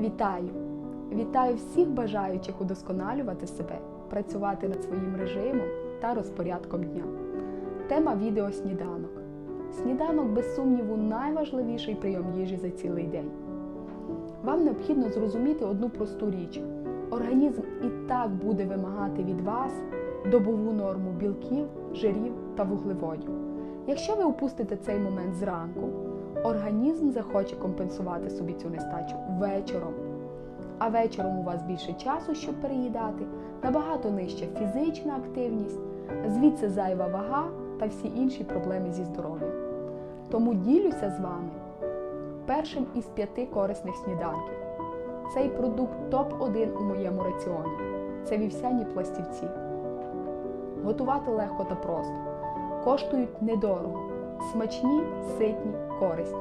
Вітаю! Вітаю всіх бажаючих удосконалювати себе, працювати над своїм режимом та розпорядком дня. Тема відео сніданок. Сніданок, без сумніву, найважливіший прийом їжі за цілий день. Вам необхідно зрозуміти одну просту річ: організм і так буде вимагати від вас добову норму білків, жирів та вуглеводів. Якщо ви упустите цей момент зранку, організм захоче компенсувати собі цю нестачу вечором. А вечором у вас більше часу, щоб переїдати, набагато нижча фізична активність, звідси зайва вага та всі інші проблеми зі здоров'ям. Тому ділюся з вами першим із п'яти корисних сніданків. Цей продукт топ-1 у моєму раціоні. Це вівсяні пластівці. Готувати легко та просто. Коштують недорого, смачні, ситні, корисні.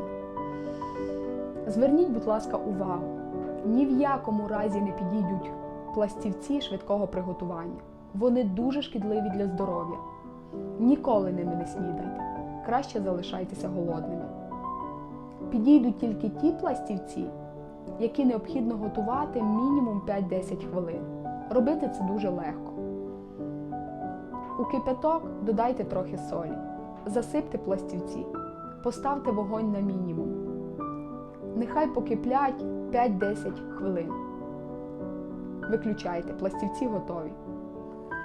Зверніть, будь ласка, увагу. Ні в якому разі не підійдуть пластівці швидкого приготування. Вони дуже шкідливі для здоров'я. Ніколи ними не снідайте. Краще залишайтеся голодними. Підійдуть тільки ті пластівці, які необхідно готувати мінімум 5-10 хвилин. Робити це дуже легко. У кипяток додайте трохи солі, засипте пластівці, поставте вогонь на мінімум. Нехай покиплять 5-10 хвилин. Виключайте, пластівці готові.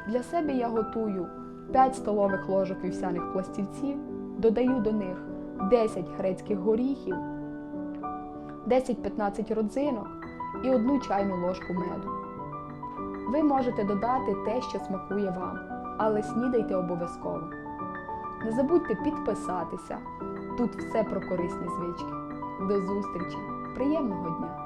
Для себе я готую 5 столових ложок вівсяних пластівців, додаю до них 10 грецьких горіхів, 10-15 родзинок і одну чайну ложку меду. Ви можете додати те, що смакує вам, але снідайте обов'язково. Не забудьте підписатися. Тут все про корисні звички. До зустрічі! Приємного дня!